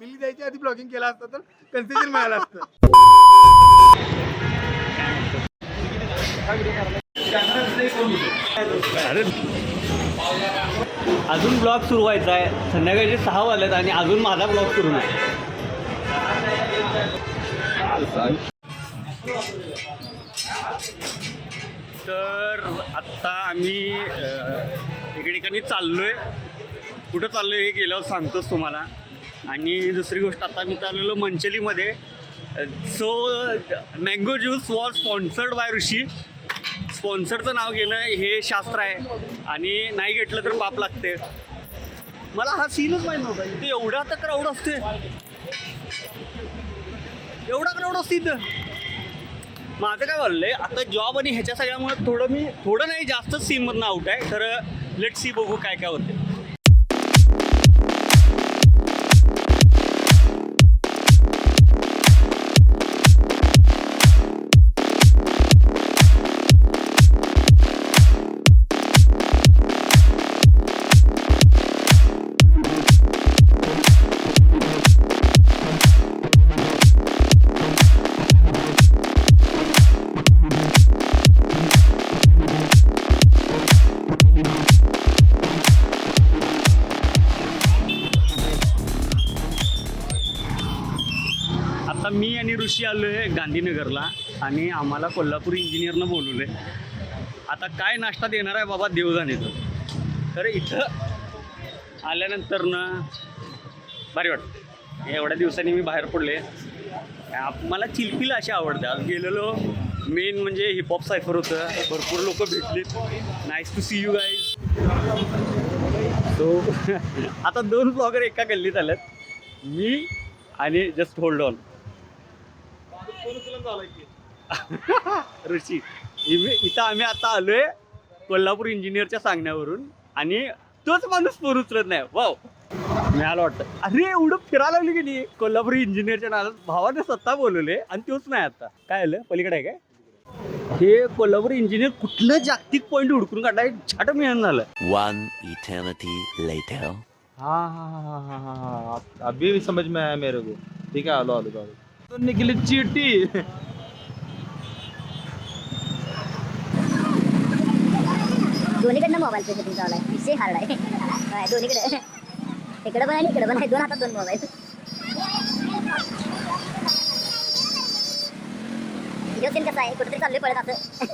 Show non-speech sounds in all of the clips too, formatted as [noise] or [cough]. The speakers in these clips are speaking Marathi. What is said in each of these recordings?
बिल्ली द्यायच्या आधी ब्लॉगिंग केला असतं तर कन्सेशन मिळालं असतं. अरे. अजून ब्लॉग सुरू व्हायचा आहे. संध्याकाळचे सहा वाजलेत आणि अजून माझा ब्लॉग सुरू नाही. तर आत्ता आम्ही एके ठिकाणी आहे कुठं चाललोय हे गेल्यावर सांगतोच तुम्हाला. आणि दुसरी गोष्ट आता मी चाललेलो मंचलीमध्ये. So mango juice was sponsored by Rishi. स्पॉन्सरचं नाव घेणं हे शास्त्र आहे. आणि नाही घेतलं तर पाप लागते. मला हा सीनच माहीत नव्हता. इथे एवढा तर क्राऊड असते एवढा क्राऊड असते इथं. माझं काय बोललंय आता जॉब आणि ह्याच्या सगळ्यामुळे थोडं मी थोडं नाही जास्तच सीनमधनं आउट आहे. तर लेट सी बघू काय काय होते आता मी आणि ऋषी आलो आहे गांधीनगरला आणि आम्हाला कोल्हापूर इंजिनियरनं बोलवलं आहे आता काय नाश्ता देणार आहे बाबा देवजानेचं तर इथं आल्यानंतर ना भारी वाटतं. एवढ्या दिवसांनी मी बाहेर पडले आप- मला चिलपिल अशी आवडते. आज गेलेलो मेन म्हणजे हिपहॉप सायफर होतं. भरपूर लोक भेटलीत. Nice to see you guys so आता दोन ब्लॉगर एका गल्लीत आल्यात. मी आणि जस्ट होल्ड ऑन [laughs] ऋषी इमे- इथं आम्ही आता आलोय कोल्हापूर इंजिनियरच्या सांगण्यावरून आणि तोच माणूस फोन उचलत नाही. वाव मी आलो वाटतं. अरे एवढं फिरायला लागली की नाही? कोल्हापूर इंजिनियरच्या नावात भावाने स्वतः बोलवले आणि तोच नाही आता. काय आलं? पलीकडे आहे काय? हे कोल्हापूर इंजिनियर कुठलं जागतिक पॉईंट हुडकून काढलाय छाट मिळून झालं. One eternity later. हाँ हाँ हाँ हाँ हाँ हाँ. हाँ अभी भी समझ में आया मेरे को. ठीक है आलो आलो आलो. तो निकली चीटी दोन्हीकडनं मोबाईल सेटिंग चालू आहे. विषय हार्ड आहे. दोन्हीकडे. इकडे पण आहे इकडे पण आहे. दोन हातात दोन मोबाईल व्हिडिओ सीन आहे? कुठेतरी चालले पडत असं.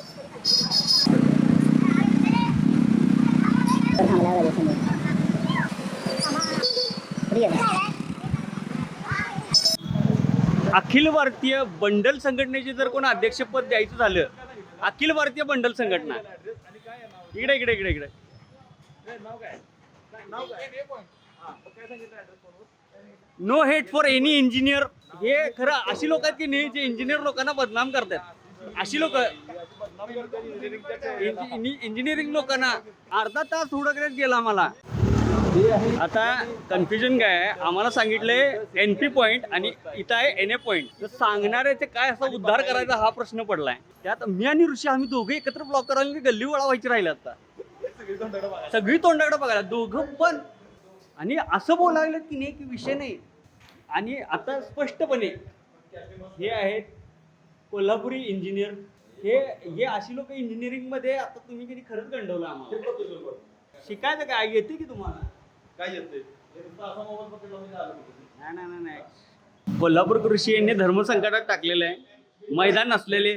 तर थांबला पाहिजे अखिल भारतीय बंडल संघटनेचे जर कोण अध्यक्षपद द्यायचं झालं अखिल भारतीय बंडल संघटना. इकडे इकडे इकडे इकडे. No hate for any engineer हे खरं अशी लोक आहेत की नाही जे इंजिनियर लोकांना बदनाम करतात. अशी लोक इंजिनिअरिंग लोकांना अर्धा तास हुडकण्यात गेला आम्हाला आता कन्फ्युजन काय आहे? आम्हाला सांगितलंय एन पी पॉईंट आणि इथं आहे एन ए पॉईंट तर सांगणाऱ्याचे काय असा उद्धार करायचा हा प्रश्न पडलाय. त्यात मी आणि ऋषी आम्ही दोघे एकत्र ब्लॉक करायला गल्ली वळा व्हायची राहिले आता. सगळी तोंडाकडे बघायला दोघं पण. आणि असं बोलायला की नाही की विषय नाही. आणि आता स्पष्टपणे हे आहेत कोल्हापुरी इंजिनियर हे हे अशी लोक इंजिनिअरिंगमध्ये आता तुम्ही कधी खरंच गंडवलं आम्हाला. शिकायचं काय? येते की तुम्हाला? काय येते नाही? नाही नाही, नाही कोल्हापूर कृषी यांनी धर्मसंकटात टाकलेलं आहे. मैदान नसलेले.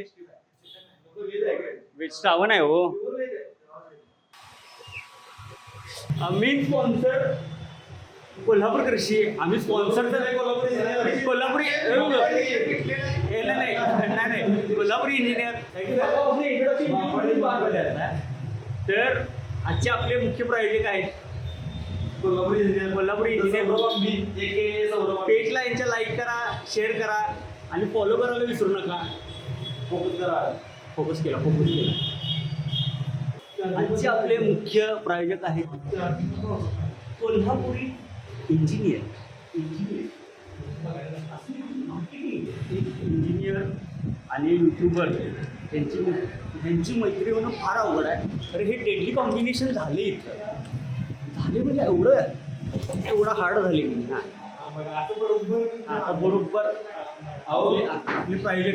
वेज श्रावण आहे हो. मेन स्पॉन्सर कोल्हापूर कृषी. आम्ही स्पॉन्सर कोल्हापुरी नाही नाही. नाही, नाही. कोल्हापुरी इंजिनियर तर आजचे आपले मुख्य प्रायोजक आहेत. कोल्हापुरी इंजिनियर कोल्हापुरी इंजिनियर पेजला यांच्या लाईक करा शेअर करा आणि फॉलो करायला विसरू नका. फोकस करा. फोकस केला फोकस केला. आजचे आपले मुख्य प्रायोजक आहेत कोल्हापुरी इंजिनियर इंजिनियर आणि युट्यूबर त्यांची त्यांची मैत्री होणं फार अवघड आहे. तर हे डेडली कॉम्बिनेशन झाले इथं. झाले म्हणजे एवढं एवढं हार्ड झाले की हां. आता बरोबर आपली- पाहिजे.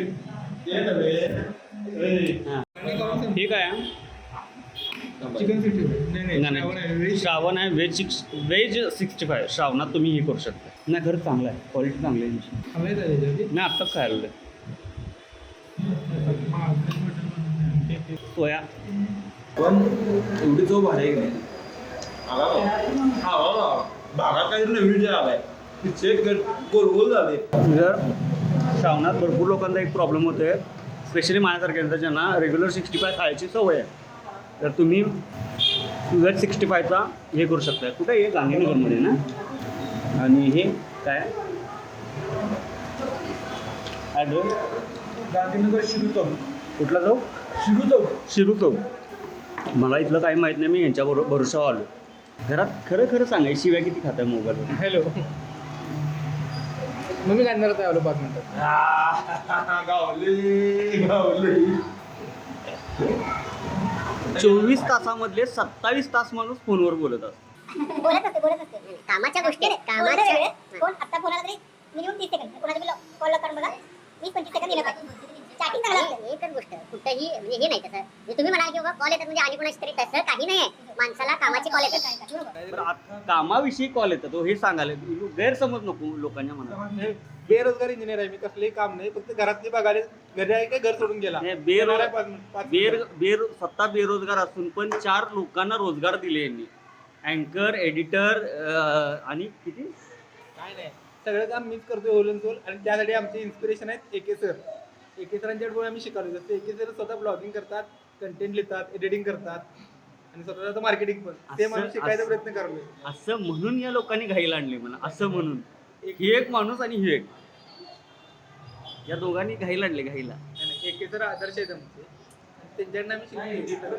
ठीक आहे चिकन सिक्स्टी नाही नाही, श्रावण आहे veg six veg sixty five श्रावणात तुम्ही हे करू शकता. नाही खरंच चांगलं आहे. क्वालिटी चांगली आहे. नाही आत्ताच खायला. सोया. पण एवढी चव भारी आहे भागात काही नवीन आलाय. चेक गोल झाले. श्रावणात भरपूर लोकांचा एक प्रॉब्लेम होतो आहे स्पेशली माझ्यासारख्यांचा ज्यांना रेग्युलर सिक्स्टी फाय खायची सवय आहे. तर तुम्ही वेज सिक्स्टी फायचा हे करू शकता कुठे? आहे गांधीनगरमध्ये ना? आणि हे काय? ॲड्रेस गांधीनगर शिरू चौक कुठला शिरू चौक शिरू चौक मला इथलं काही माहीत नाही मी यांच्याबरोबर भरोशावर आलो घरात खरं खरं सांगाय शिव्या किती खाताय मोबाईलवर हॅलो. मग मी गांधीनगरात आलो पाच मिनिटात गावले गावले. चोवीस तासामधले सत्तावीस तास माणूस फोनवर बोलत असतो. बोलत असते बोलत असते. कामाच्या गोष्टी आहेत, कामाच्या फोन आता फोन आला तरी मिनिमम तीस सेकंद. कोणाचा बी कॉल करून बघा. वीस पंचवीस सेकंद दिलं पाहिजे. चॅटिंग एकच गोष्ट कुठंही म्हणजे हे नाही तसं. म्हणजे तुम्ही म्हणाल की बाबा कॉल येतात म्हणजे आणि कोणाची तरी तसं काही नाही माणसाला कामाचे कॉल येतात. बरं, कामाविषयी कॉल येतात हो, हे सांगायला गैरसमज नको लोकांच्या मनात. हे बेरोजगार इंजिनियर आहे मी कसलंही काम नाही फक्त घरातली बघायला घरी आहे काय घर सोडून गेला? नाही, बेरो- येणार आहे पाच मिनिट- पाच बेर मिनिटात. बेर स्वतः बेरोजगार असून पण चार लोकांना रोजगार दिले यांनी. अँकर एडिटर आणि किती? काय नाही. सगळं काम मीच करतोय सोल आणि त्यासाठी आमचे इन्स्पिरेशन आहेत एके सर एके सरांच्याकडून आम्ही शिकवलो. जसं एके सर स्वतः ब्लॉगिंग करतात कंटेंट लिहितात एडिटिंग करतात आणि स्वतःचं मार्केटिंग पण. ते असं- मला शिकायचा असं- प्रयत्न करलोय असं म्हणून या लोकांनी घाईला आणली म्हणा. असं म्हणून. ही एक माणूस आणि ही एक. या दोघांनी घाईला आणले घाईला. नाही, नाही, एके सर आदर्श आहेत आमचे आणि त्यांच्याकडनं आम्ही शिकलो.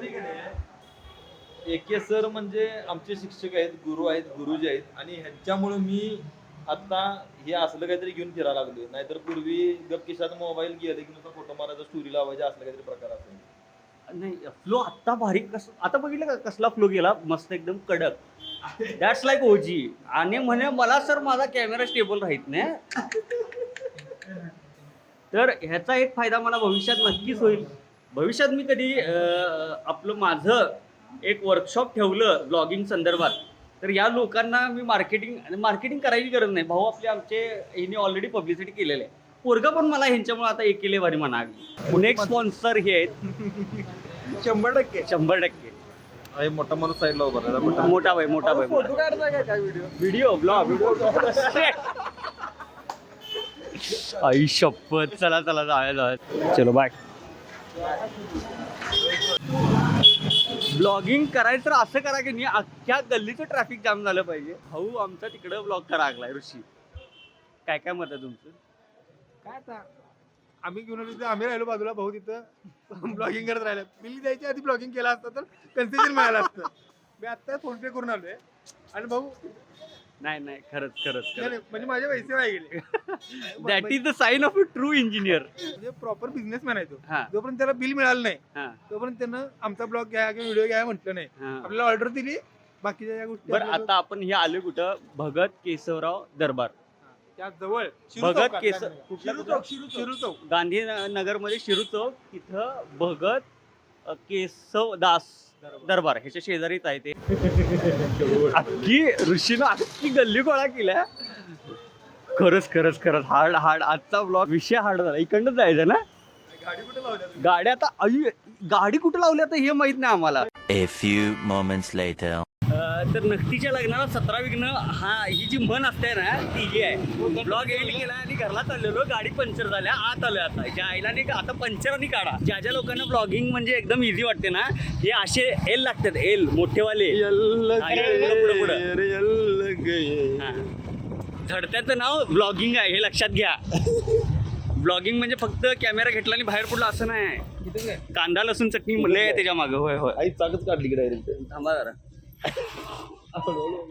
एके सर म्हणजे आमचे शिक्षक आहेत गुरु आहेत गुरुजी आहेत. आणि ह्यांच्यामुळे मी आता हे असलं काहीतरी घेऊन फिरायला लागलोय. नाहीतर पूर्वी गपकिशात मोबाईल गेले की नुसतं फोटो मारायचा स्टोरी लावायचा असलं काहीतरी प्रकार असेल. नाही फ्लो आत्ता भारी कस आता बघितलं का कसला फ्लो गेला? मस्त एकदम कडक. दॅट्स लाईक ओजी आणि म्हणे मला सर माझा कॅमेरा स्टेबल राहत नाही. तर ह्याचा एक फायदा मला भविष्यात नक्कीच होईल. भविष्यात मी कधी आपलं माझं एक वर्कशॉप ठेवलं ब्लॉगिंग संदर्भात. तर या लोकांना मी मार्केटिंग मार्केटिंग करायची गरज नाही. भाऊ आपले आमचे हिने ऑलरेडी पब्लिसिटी केलेले. आहे पोरगा पण मला ह्यांच्यामुळे आता एकेले भारी म्हणा. पुणे एक स्पॉन्सर हे आहेत. शंभर टक्के. शंभर टक्के. आहे मोठा माणूस साईडला उभा राहिला मोठा. मोठा भाई मोठा भाई फोटो काय काय व्हिडिओ व्हिडिओ ब्लॉग व्हिडिओ आई शपथ. चला चला जाऊया जाऊया. चलो बाय ब्लॉगिंग करायचं तर असं करा की नाही अख्ख्या गल्लीचं ट्रॅफिक जाम झालं पाहिजे. भाऊ आमचा तिकडं ब्लॉग करा लागलाय ऋषी. काय काय मत आहे तुमचं? काय आता? आम्ही घेऊन आलो तिथं आम्ही राहिलो बाजूला भाऊ तिथं. [laughs] ब्लॉगिंग करत राहिलं मी द्यायच्या आधी ब्लॉगिंग केला असतं तर कन्सेशन मिळालं असतं. मी आत्ता फोनपे करून करून आलोय. आणि भाऊ नाही नाही खरंच खरंच नाही, म्हणजे माझे पैसे वाया गेले that is the sign of a true engineer म्हणजे प्रॉपर बिझनेसमॅन आहे तो. हा. जोपर्यंत त्याला बिल मिळालं नाही हा. तोपर्यंत त्यानं आमचा ब्लॉग घ्या किंवा व्हिडिओ घ्या म्हटलं नाही. हा. आपल्याला ऑर्डर दिली बाकीच्या या गोष्टी बरं आपल्याला- आता आपण हे आलो कुठं? भगत केशवराव दरबार. त्या जवळ शिरू भगत चौकात. केस- शिरू चौक शिरू शिरू चौक. गांधीनगरमध्ये शिरू चौक तिथं भगत अ, केशव दास दरबार. ह्याच्या शेजारीच आहे ते. [laughs] अख्खी ऋषीनं अख्खी गल्ली गोळा केल्या. खरंच खरंच खरंच. हार्ड हार्ड आजचा ब्लॉग विषय हार्ड झाला. इकडनं जायचं ना? गाडी आता? आई गाडी कुठं लावली आता हे माहीत नाही आम्हाला. A few moments later. तर नक्कीच्या लग्नाला सतरा विघ्न हा ही जी मन असते ना ती ही आहे. ब्लॉग एंड केला आणि घरला चाललेलो गाडी पंक्चर झाल्या आत आलोय आता. ज्या आईला नाही का आता पंक्चर आणि काढा. ज्या ज्या लोकांना ब्लॉगिंग म्हणजे एकदम इझी वाटते ना हे असे एल लागतात एल मोठेवाले. झडत्याचं नाव ब्लॉगिंग आहे हे लक्षात घ्या. ब्लॉगिंग म्हणजे फक्त कॅमेरा घेतला आणि बाहेर पडला असं नाही? कांदा लसूण चटणी आहे त्याच्या मागं. होय होय. आई चाकच काढली डायरेक्ट थांबा जरा. 啊，罗罗